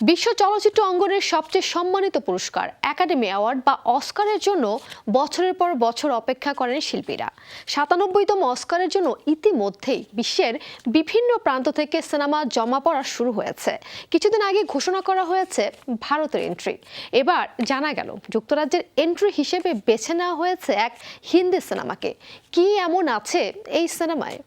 বিশ্ব চলচ্চিত্র অঙ্গনের সবচেয়ে সম্মানিত পুরস্কার একাডেমি অ্যাওয়ার্ড বা অস্কারের জন্য বছরের পর বছর অপেক্ষা করেন শিল্পীরা। সাতানব্বইতম অস্কারের জন্য ইতিমধ্যেই বিশ্বের বিভিন্ন প্রান্ত থেকে সিনেমা জমা পড়া শুরু হয়েছে। কিছুদিন আগে ঘোষণা করা হয়েছে ভারতের এন্ট্রি এবার জানা গেল, যুক্তরাজ্যের এন্ট্রি হিসেবে বেছে নেওয়া হয়েছে এক হিন্দি সিনেমাকে। কি এমন আছে এই সিনেমায়?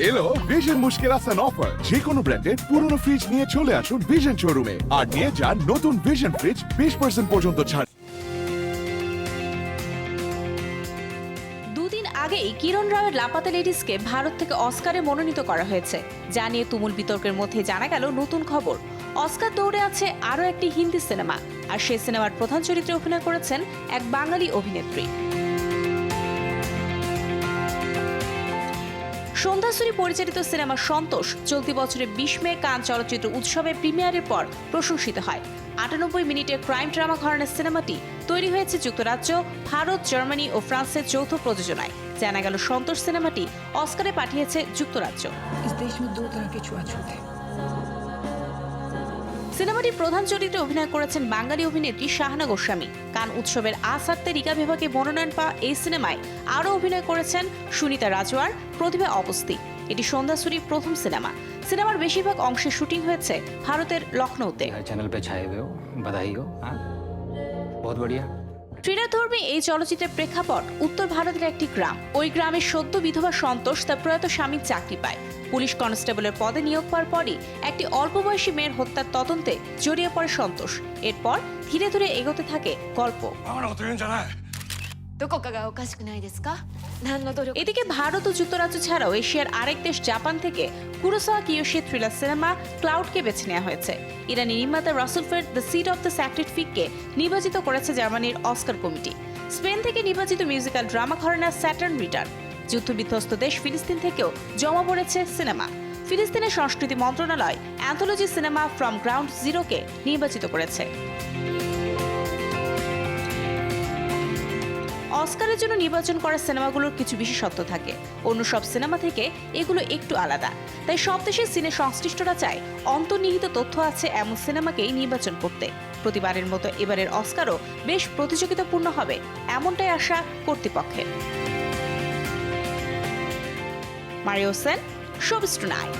এলো ভিশন মুশকিল আসান অফার যে কোনো ব্র্যান্ডের পুরনো ফ্রিজ নিয়ে চলে আসুন ভিশন শোরুমে আর নিয়ে যান নতুন ভিশন ফ্রিজ বিশ পার্সেন্ট পর্যন্ত ছাড়। দুদিন আগেই কিরণ রায়ের লাপাতা লেডিসকে ভারত থেকে অস্কারে মনোনীত করা হয়েছে। যা নিয়ে তুমুল বিতর্কের মধ্যে জানা গেল নতুন খবর। অস্কার দৌড়ে আছে আরও একটি হিন্দি সিনেমা। আর সেই সিনেমার প্রধান চরিত্রে অভিনয় করেছেন এক বাঙালি অভিনেত্রী। সন্ধ্যাসুরি পরিচালিত সিনেমা সন্তোষ চলতি বছরের বিশ মে কান চলচ্চিত্র উৎসবে প্রিমিয়ারের পর প্রশংসিত হয়। আটানব্বই মিনিটের ক্রাইম ড্রামা ঘরানের সিনেমাটি তৈরি হয়েছে যুক্তরাজ্য, ভারত, জার্মানি ও ফ্রান্সের যৌথ প্রযোজনায়। জানা গেল, সন্তোষ সিনেমাটি অস্কারে পাঠিয়েছে যুক্তরাজ্য। সিনেমাটি প্রধান চরিত্রে অভিনয় করেছেন বাঙালি অভিনেত্রী শাহনা গোস্বামী। কান উৎসবের আসাত্তে রিকা বিভাগে মনোনয়ন পাওয়া এই সিনেমায় আরও অভিনয় করেছেন সুনিতা রাজওয়ার, প্রতিভা অবস্থি। এটি সন্ধ্যাসুরির প্রথম সিনেমা। সিনেমার বেশিরভাগ অংশে শুটিং হয়েছে ভারতের লখনৌতে। চ্যানেল পে ছায়ে বাধাই হ্যাঁ? বহুত বড়িয়া। ক্রীড়াধর্মী এই চলচ্চিত্রের প্রেক্ষাপট উত্তর ভারতের একটি গ্রাম। ওই গ্রামের সদ্য বিধবা সন্তোষ তার প্রয়াত স্বামীর চাকরি পায়। পুলিশ কনস্টেবলের পদে নিয়োগ পাওয়ার পরই একটি অল্প বয়সী মেয়ের হত্যার তদন্তে জড়িয়ে পড়ে সন্তোষ। এরপর ধীরে ধীরে এগোতে থাকে গল্প। どこかがおかしくないですか何の努力 এদিকে ভারত ও যুক্তরাজ্য ছাড়াও এশিয়ার আরেক দেশ জাপান থেকে কুরোসাওয়া কিয়োশি থ্রিলার সিনেমা ক্লাউডকে বেছে নেওয়া হয়েছে ইরানি নির্মাতা Rasoulof the seed of the sacred ফিককে নির্বাচিত করেছে জার্মানির অস্কার কমিটি স্পেন থেকে নির্বাচিত মিউজিক্যাল ড্রামা ঘরানার স্যাটার্ন রিটার্ন যুদ্ধবিধ্বস্ত দেশ ফিলিস্তিন থেকেও জমা পড়েছে সিনেমা ফিলিস্তিনের সংস্কৃতি মন্ত্রণালয় অ্যান্থোলজি সিনেমা ফ্রম গ্রাউন্ড জিরোকে নির্বাচিত করেছে অস্কারের জন্য নির্বাচন করা সিনেমাগুলোর কিছু বিশেষত্ব থাকে। অন্য সব সিনেমা থেকে এগুলো একটু আলাদা। তাই সব দেশের সিনে সংশ্লিষ্টরা চায়, অন্তর্নিহিত তথ্য আছে এমন সিনেমাকেই নির্বাচন করতে। প্রতিবারের মতো এবারের অস্কারও বেশ প্রতিযোগিতাপূর্ণ হবে, এমনটাই আশা কর্তৃপক্ষের। Mario Sen tonight